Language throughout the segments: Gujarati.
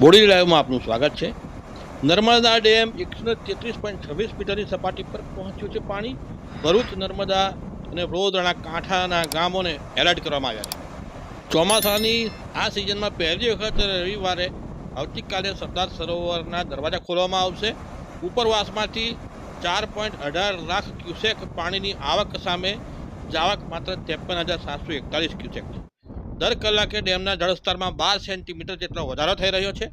બોડી લાઈવમાં આપનું સ્વાગત છે. નર્મદા ડેમ એકસો તેત્રીસ પોઈન્ટ છવ્વીસ મીટરની સપાટી પર પહોંચ્યું છે પાણી. ભરૂચ, નર્મદા અને વડોદરાના કાંઠાના ગામોને એલર્ટ કરવામાં આવ્યા છે. ચોમાસાની આ સિઝનમાં પહેલી વખત રવિવારે આવતીકાલે સરદાર સરોવરના દરવાજા ખોલવામાં આવશે. ઉપરવાસમાંથી ચાર પોઈન્ટ અઢાર લાખ ક્યુસેક પાણીની આવક સામે જાવક માત્ર ત્રેપન હજાર સાતસો એકતાલીસ ક્યુસેક છે. દર કલાકે ડેમના જળસ્તરમાં બાર સેન્ટીમીટર જેટલો વધારો થઈ રહ્યો છે.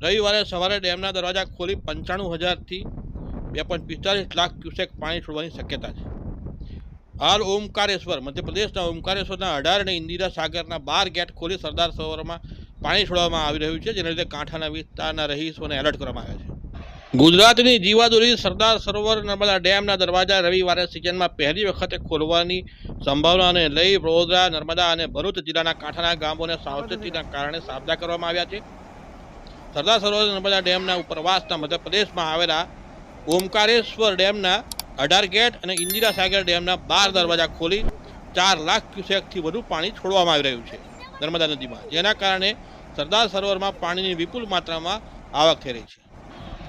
રવિવારે સવારે ડેમના દરવાજા ખોલી પંચાણું હજારથી બે પોઈન્ટ પિસ્તાલીસ લાખ ક્યુસેક પાણી છોડવાની શક્યતા છે. હાલ ઓમકારેશ્વર, મધ્યપ્રદેશના ઓમકારેશ્વરના અઢાર અને ઇન્દિરા સાગરના બાર ગેટ ખોલી સરદાર સરોવરમાં પાણી છોડવામાં આવી રહ્યું છે, જેના લીધે કાંઠાના વિસ્તારના રહીશોને એલર્ટ કરવામાં આવ્યા છે. ગુજરાતની જીવાદોરી સરદાર સરોવર નર્મદા ડેમના દરવાજા રવિવારે સિઝનમાં પહેલી વખતે ખોલવાની સંભાવનાને લઈ વડોદરા, નર્મદા અને ભરૂચ જિલ્લાના કાંઠાના ગામોને સાવચેતીના કારણે સાબદા કરવામાં આવ્યા છે. સરદાર સરોવર નર્મદા ડેમના ઉપરવાસના મધ્યપ્રદેશમાં આવેલા ઓમકારેશ્વર ડેમના અઢાર ગેટ અને ઇન્દિરા સાગર ડેમના બાર દરવાજા ખોલી ચાર લાખ ક્યુસેકથી વધુ પાણી છોડવામાં આવી રહ્યું છે નર્મદા નદીમાં, જેના કારણે સરદાર સરોવરમાં પાણીની વિપુલ માત્રામાં આવક થઈ રહી છે.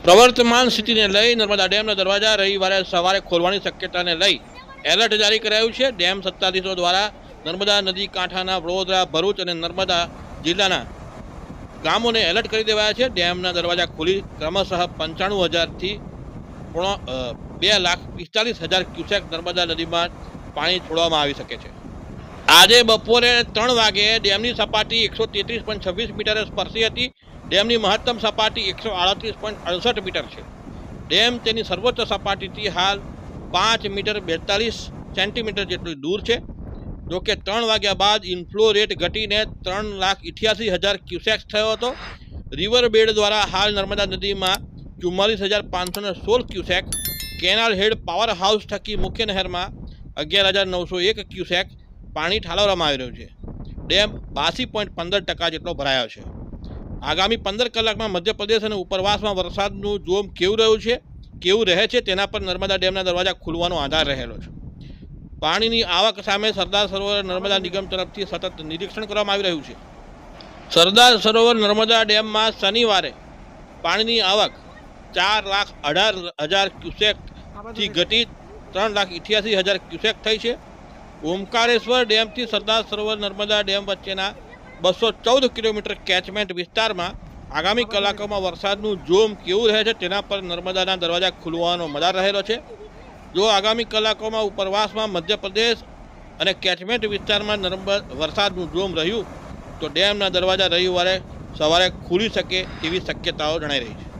પ્રવર્તમાન સ્થિતિને લઈ નર્મદા ડેમના દરવાજા રવિવારે સવારે ખોલવાની શક્યતાને લઈ એલર્ટ જારી કરાયું છે. ડેમ સત્તાધીશો દ્વારા નર્મદા નદી કાંઠાના વડોદરા, ભરૂચ અને નર્મદા જિલ્લાના ગામોને એલર્ટ કરી દેવાયા છે. ડેમના દરવાજા ખોલી ક્રમશઃ પંચાણું હજારથી બે લાખ પિસ્તાલીસ હજાર ક્યુસેક નર્મદા નદીમાં પાણી છોડવામાં આવી શકે છે. આજે બપોરે ત્રણ વાગે ડેમની સપાટી એકસો તેત્રીસ પોઈન્ટ છવ્વીસ મીટરે સ્પર્શી હતી. ડેમની મહત્તમ સપાટી એકસો આડત્રીસ પોઈન્ટ અડસઠ મીટર છે. ડેમ તેની સર્વોચ્ચ સપાટીથી હાલ પાંચ મીટર બેતાલીસ સેન્ટીમીટર જેટલી દૂર છે. જોકે ત્રણ વાગ્યા બાદ ઇન્ફ્લો રેટ ઘટીને ત્રણ લાખ ઇઠ્યાસી હજાર ક્યુસેક્સ થયો હતો. રિવર બેડ દ્વારા હાલ નર્મદા નદીમાં ચુમ્માલીસ હજાર પાંચસો ને સોળ cusec canal head power house થકી મુખ્ય નહેરમાં અગિયાર હજાર નવસો એક ક્યુસેક પાણી ઠાલવવામાં આવી રહ્યું છે. ડેમ બાસી પોઈન્ટ પંદર ટકા જેટલો ભરાયો છે. આગામી પંદર કલાકમાં મધ્યપ્રદેશ અને ઉપરવાસમાં વરસાદનું જોમ કેવું રહ્યું છે, કેવું રહે છે તેના પર નર્મદા ડેમના દરવાજા ખુલવાનો આધાર રહેલો છે. પાણીની આવક સામે સરદાર સરોવર નર્મદા નિગમ તરફથી સતત નિરીક્ષણ કરવામાં આવી રહ્યું છે. સરદાર સરોવર નર્મદા ડેમમાં શનિવારે પાણીની આવક ચાર લાખ અઢાર હજાર ક્યુસેકથી ઘટી ત્રણ લાખ ઇઠ્યાસી હજાર ક્યુસેક થઈ છે. ઓમકારેશ્વર ડેમથી સરદાર સરોવર નર્મદા ડેમ વચ્ચેના બસો ચૌદ કિલોમીટર કેચમેન્ટ વિસ્તારમાં આગામી કલાકોમાં વરસાદનું જોમ કેવું રહે છે તેના પર નર્મદાના દરવાજા ખુલવાનો મદાર રહેલો છે. જો આગામી કલાકોમાં ઉપરવાસમાં મધ્યપ્રદેશ અને કેચમેન્ટ વિસ્તારમાં નર્મદ વરસાદનું જોમ રહ્યું, તો ડેમના દરવાજા રવિવારે સવારે ખુલી શકે તેવી શક્યતાઓ જણાઈ રહી છે.